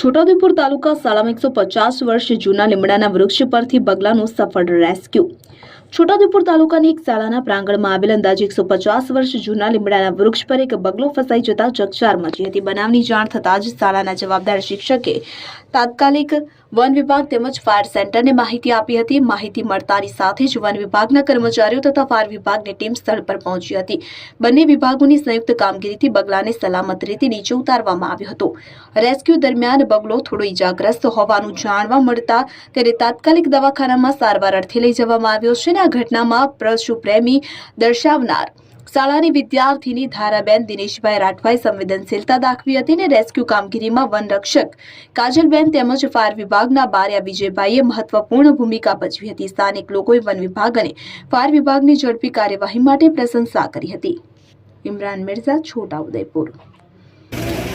છોટાઉદેપુર તાલુકા સાલામાં એકસો પચાસ વર્ષ જૂના લીમડાના વૃક્ષ પરથી બગલાનું સફળ રેસ્ક્યુ. છોટાઉદેપુર તાલુકાની એક શાળાના પ્રાંગણમાં આવેલ અંદાજે એકસો પચાસ વર્ષ જૂના લીમડાના વૃક્ષ પર એક બગલો ફસાઈ જતા ચકચાર મચી હતી. બનાવની જાણ થતાં જ શાળાના જવાબદાર શિક્ષકે તાત્કાલિક વન વિભાગ તેમજ ફાયર સેન્ટરને માહિતી આપી હતી. માહિતી મળતાની સાથે જ વન વિભાગના કર્મચારીઓ તથા ફાયર વિભાગની ટીમ સ્થળ પર પહોંચી હતી. બંને વિભાગોની સંયુક્ત કામગીરીથી બગલાને સલામત રીતે નીચે ઉતારવામાં આવ્યો હતો. રેસ્ક્યુ દરમિયાન બગલો થોડો ઈજાગ્રસ્ત હોવાનું જાણવા મળતા તેને તાત્કાલિક દવાખાનામાં સારવાર અર્થે લઈ જવામાં આવ્યો છે અને આ ઘટનામાં પ્રશુપ્રેમી દર્શાવનાર શાળાની વિદ્યાર્થીની ધારાબેન દિનેશભાઈ રાઠવાએ સંવેદનશીલતા દાખવી હતી અને રેસ્ક્યુ કામગીરીમાં વનરક્ષક કાજલબેન તેમજ ફાયર વિભાગના બાર્યા વિજયભાઈએ મહત્વપૂર્ણ ભૂમિકા ભજવી હતી. સ્થાનિક લોકોએ વન વિભાગ અને ફાયર વિભાગની ઝડપી કાર્યવાહી માટે પ્રશંસા કરી હતી. ઇમરાન મિર્ઝા છોટાઉદેપુર મારું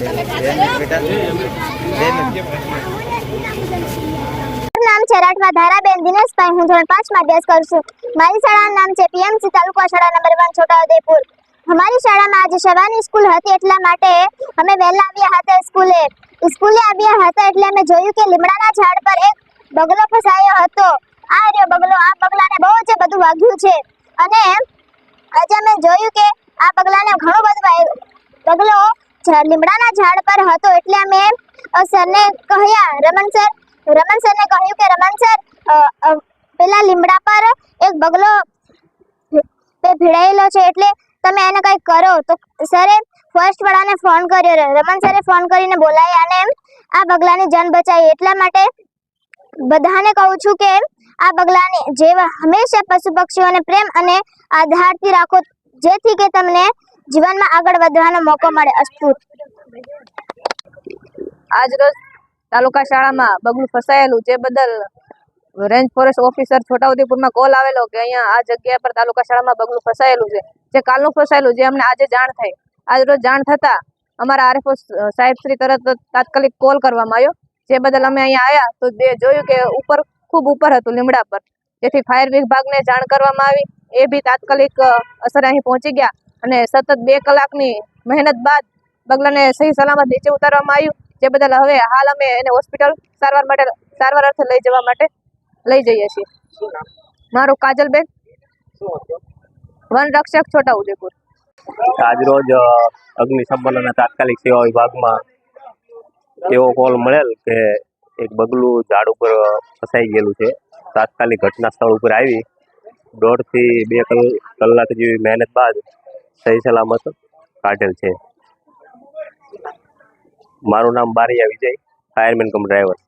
નામ છે રાઠવા દિનેશભાઈ. હું ધોરણ પાંચમાં અભ્યાસ કરું છું. મારી શાળાનું નામ છે પીએમસી તાલુકા શાળા નંબર વન, છોટાઉદેપુર. અમારી શાળામાં આજે સવારની સ્કૂલ હતી એટલા માટે અમે વહેલા આવ્યા હતા સ્કૂલે. સ્કૂલે આવ્યા હતા એટલે અમે જોયું કે લીમડાના ઝાડ પર એક બગલો ફસાયો હતો. આ રહ્યો બગલો, આ બગલાને બહુ જ બધું વાગ્યું છે. અને આજે અમે જોયું કે આ બગલાને ઘણું બધું બગલો લીમડાના ઝાડ પર હતો એટલે અમે સરને કહ્યા, રમણ સર, રમણ સરને કહ્યું કે, રમણ સર પેલા લીમડા પર એક બગલો ભીડાયેલો છે એટલે તમે એને કંઈક કરો. તો સરે ફર્સ્ટ વાળાને ફોન કર્યો રમણ સરે ફોન કરીને બોલાયા અને આ બગલાની જાન બચાવી. એટલા માટે બધાને કહું છું કે, આ બગલાને જેવા હંમેશા પશુ પક્ષીઓને પ્રેમ અને આધારથી રાખો, જેથી કે તમને જીવનમાં આગળ વધવાનો મોકો મળે અસ્તુ આજ રોજ તાલુકા શાળામાં બગલું ફસાયેલું, જે બદલ રેન્જ ફોરેસ્ટ ઓફિસર છોટાઉદેપુરમાં કોલ આવેલો કે અહીંયા આ જગ્યા પર તાલુકા શાળામાં બગલું ફસાયેલું છે, જે કાલનું ફસાયેલું, જે અમને આજે જાણ થઈ. આજ રોજ જાણ થતા અમારા આરએફઓ સાહેબ શ્રી તરત તાત્કાલિક કોલ કરવામાં આવ્યો, જે બદલ અમે અહીંયા આવ્યા તો જે જોયું કે ઉપર, ખૂબ ઉપર હતું લીમડા પર. જેથી ફાયર વિભાગને જાણ કરવામાં આવી, એ બી તાત્કાલિક અસર અહીં પહોંચી ગયા. અને સતત બે કલાકની મહેનત બાદ બગલાને સહી સલામત નીચે ઉતારવામાં આવ્યું. જે બદલ હવે હાલ અમે એને હોસ્પિટલ સારવાર માટે સારવાર અર્થે લઈ જવા માટે લઈ જઈએ છીએ. મારું કાજલબેન. વન રક્ષક છોટા ઉદેપુર. આજરોજ અગ્નિશમન અને તાત્કાલિક સેવા વિભાગમાં એવો કોલ મળેલ કે એક બગલું ઝાડ ઉપર ફસાઈ ગયેલું છે. તાત્કાલિક ઘટના સ્થળ ઉપર આવી. દોઢથી બે કલ- કલાક જેવી મહેનત બાદ સહી સલામત કાઢેલ છે. મારું નામ Bariya Vijay fireman cum driver